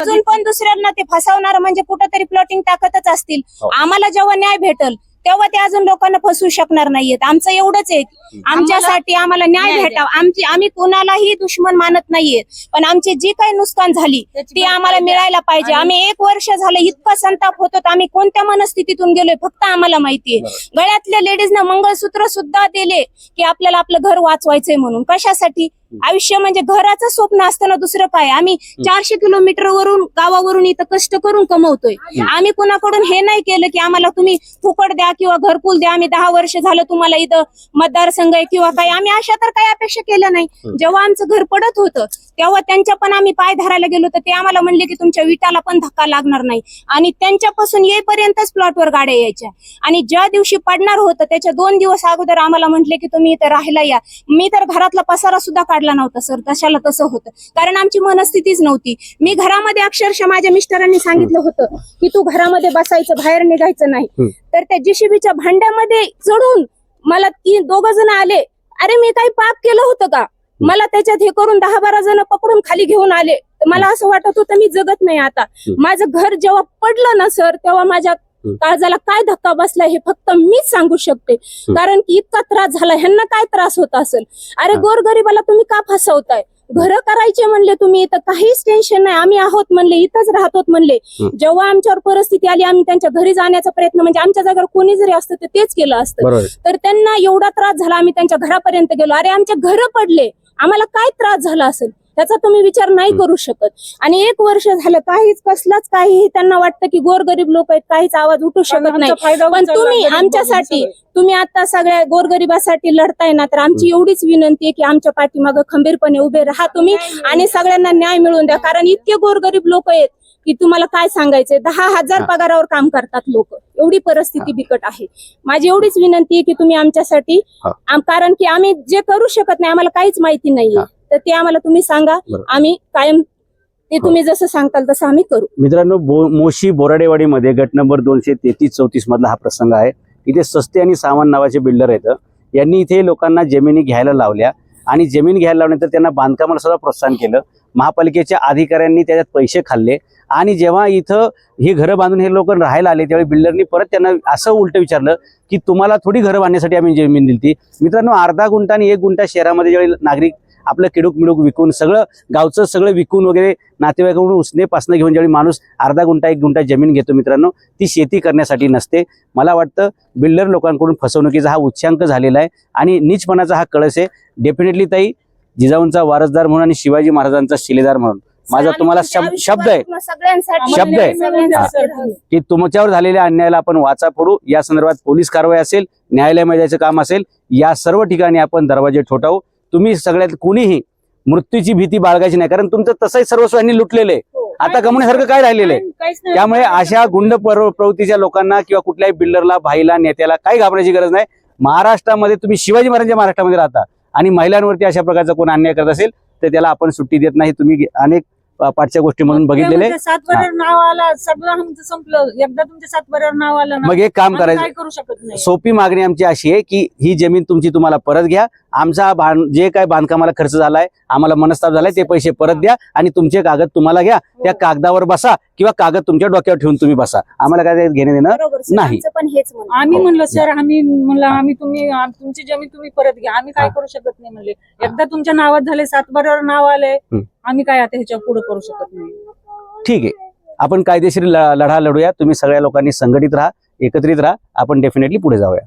अजून पण दुसऱ्यांना ते फसवणार म्हणजे कुठंतरी प्लॉटिंग टाकतच असतील. हो. आम्हाला जेव्हा न्याय भेटल तेव्हा ते अजून लोकांना फसवू शकणार नाहीयेत. आमचं एवढंच आहे. आमच्यासाठी आम्हाला न्याय न्याय भेटावा. आमची आम्ही कोणालाही दुश्मन मानत नाहीये पण आमची जी काही नुकसान झाली ती आम्हाला. मिळायला पाहिजे. आम्ही एक वर्ष झालं इतकं संताप होतो आम्ही कोणत्या मनस्थितीतून गेलोय फक्त आम्हाला माहितीये गळ्यातल्या लेडीजना मंगळसूत्र सुद्धा दिले की आपल्याला आपलं घर वाचवायचंय म्हणून. कशासाठी? आयुष्य म्हणजे घराचं स्वप्न असताना दुसरं काय आम्ही चारशे किलोमीटर वरून गावावरून इथं कष्ट करून कमवतोय. आम्ही कुणाकडून हे नाही केलं की आम्हाला तुम्ही फुकट द्या किंवा घरकुल द्या. आम्ही दहा वर्ष झालं तुम्हाला इथं मतदारसंघ आहे किंवा काय. आम्ही अशा तर काही अपेक्षा केल्या नाही. जेव्हा आमचं घर पडत होतं तेव्हा त्यांच्या पण आम्ही पाय धरायला गेलो तर ते आम्हाला म्हणले की तुमच्या विटाला पण धक्का लागणार नाही. आणि त्यांच्यापासून येईपर्यंतच प्लॉटवर गाड्या यायच्या. आणि ज्या दिवशी पडणार होतं त्याच्या दोन दिवस अगोदर आम्हाला म्हटले की तुम्ही इथं राहायला या. मी तर घरातला पसारा सुद्धा काढला नव्हता सर तशाला तसं होतं. कारण आमची मनस्थितीच नव्हती. मी घरामध्ये अक्षरशः माझ्या मिस्टरांनी सांगितलं होतं की तू घरामध्ये बसायचं बाहेर निघायचं नाही. तर त्या जीसीबीच्या भांड्यामध्ये चढून मला ती दोघ जण आले. अरे मी काही पाप केलं होतं का? मला त्याच्यात हे करून दहा बारा जण पकडून खाली घेऊन आले. मला असं वाटत होतं मी जगत नाही आता. माझं घर जेव्हा पडलं ना सर तेव्हा माझ्या. काळजाला काय धक्का बसला हे फक्त मीच सांगू शकते. कारण की इतका त्रास झाला ह्यांना काय त्रास होत असेल? अरे. गोरगरीबाला तुम्ही का फसवताय? घर करायचे म्हणले तुम्ही तर काहीच टेन्शन नाही. आम्ही आहोत म्हणले इथंच राहतो म्हणले. जेव्हा आमच्यावर परिस्थिती आली आम्ही त्यांच्या घरी जाण्याचा प्रयत्न म्हणजे आमच्या जागेवर कोणी जरी असतं तेच केलं असतं. तर त्यांना एवढा त्रास झाला आम्ही त्यांच्या घरापर्यंत गेलो. अरे आमच्या घर पडले. आम्हाला काय त्रास झाला असेल? त्याचा तुम्ही विचार नाही करू शकत. आणि एक वर्ष झालं काहीच कसलाच काहीही त्यांना वाटतं की गोरगरीब लोक आहेत काहीच आवाज उठू शकत नाही. पण तुम्ही आमच्यासाठी तुम्ही आता सगळ्या गोरगरिबासाठी लढताय ना तर आमची एवढीच विनंती आहे की आमच्या पाठीमागं खंबीरपणे उभे राहा तुम्ही आणि सगळ्यांना न्याय मिळवून द्या. कारण इतके गोरगरीब लोक आहेत की तुम्हाला काय सांगायचंय? दहा हजार हा. पगारावर काम करतात लोक. एवढी परिस्थिती बिकट आहे. माझी एवढीच विनंती आहे की तुम्ही आमच्यासाठी. आम- कारण की आम्ही जे करू शकत नाही आम्हाला काहीच माहिती नाहीये. तर ते आम्हाला तुम्ही सांगा. आम्ही कायम ते तुम्ही जसं सांगताल तसं आम्ही करू. मित्रांनो बो मोशी बोराडेवाडीमध्ये गट नंबर दोनशे तेहतीस चौतीस मधला हा प्रसंग आहे. इथे सस्ते आणि सावंत नावाचे बिल्डर आहेत. यांनी इथे लोकांना जमिनी घ्यायला लावल्या आणि जमीन घ्यायला लावल्यानंतर त्यांना बांधकामाला सुद्धा प्रोत्साहन केलं. महापालिकेच्या अधिकाऱ्यांनी त्याच्यात पैसे खाल्ले आणि जेव्हा इथं ही घरं बांधून हे लोक राहायला आले त्यावेळी बिल्डरनी परत त्यांना असं उलट विचारलं की तुम्हाला थोडी घरं बांधण्यासाठी आम्ही जमीन दिली मित्रांनो अर्धा गुंठा आणि एक गुंठा शहरामध्ये ज्यावेळी नागरिक आपलं किडूक मिडूक विकून सगळं गावचं सगळं विकून वगैरे नातेवाईकाकडून उसने पासनं घेऊन ज्यावेळी माणूस अर्धा गुंठा एक गुंठा जमीन घेतो मित्रांनो ती शेती करण्यासाठी नसते. मला वाटतं बिल्डर लोकांकडून फसवणुकीचा हा उच्चांक झालेला आहे आणि नीचपणाचा हा कळस आहे. डेफिनेटली ताई जिजाऊंचा वारसदार म्हणून आणि शिवाजी महाराजांचा शिलेदार म्हणून. माझा तुम्हाला शब्द शब्द आहे. शब्द आहे. की तुमच्यावर झालेल्या अन्यायाला आपण वाचा फोडू या संदर्भात पोलीस कारवाई असेल न्यायालयामध्ये जायचं काम असेल या सर्व ठिकाणी आपण दरवाजे ठोठावू. तुम्ही सगळ्यात कुणीही मृत्यूची भीती बाळगायची नाही. कारण तुमचं तसंही सर्वस्व यांनी लुटलेलं आहे. हो. आता कमवण्यासारखं काय राहिलेलं आहे? त्यामुळे अशा गुंड प्रव- प्रवृत्तीच्या लोकांना किंवा कुठल्याही बिल्डरला भाईला नेत्याला काही घाबरायची गरज नाही. महाराष्ट्रामध्ये तुम्ही शिवाजी महाराजांच्या महाराष्ट्रामध्ये राहता आणि महिलांवरती अशा प्रकारचा कोण अन्याय करत असेल तर त्याला आपण सुट्टी देत नाही. तुम्ही अनेक पाठच्या गोष्टी म्हणून बघितलेले. आहे. सात बरोबर नाव आला सगळं आमचं संपलं. एकदा तुमच्या सात बरोबर नाव आलं मग एक काम करायचं. करू शकत नाही? सोपी मागणी आमची अशी आहे की ही जमीन तुमची तुम्हाला परत घ्या. आमचा जे काय बांधकामाला खर्च झालाय आम्हाला मनस्ताप झालाय ते पैसे परत द्या आणि तुमचे कागद तुम्हाला घ्या. त्या कागदावर बसा किंवा कागद तुमच्या डोक्यावर ठेवून तुम्ही बसा. आम्हाला काय घेणे देणं नाही. पण हेच. आम्ही म्हणलं सर आम्ही म्हणलं आम्ही तुम्ही तुमची जमीन तुम्ही परत घ्या. आम्ही काय हा. करू शकत नाही म्हणले. एकदा तुमच्या नावात झाले सात बरोबर नाव आले. आम्ही काय आता ह्याच्या पुढे करू शकत नाही. ठीक आहे. आपण कायदेशीर लढा लढूया. तुम्ही सगळ्या लोकांनी संघटित राहा एकत्रित राहा. आपण डेफिनेटली पुढे जाऊया.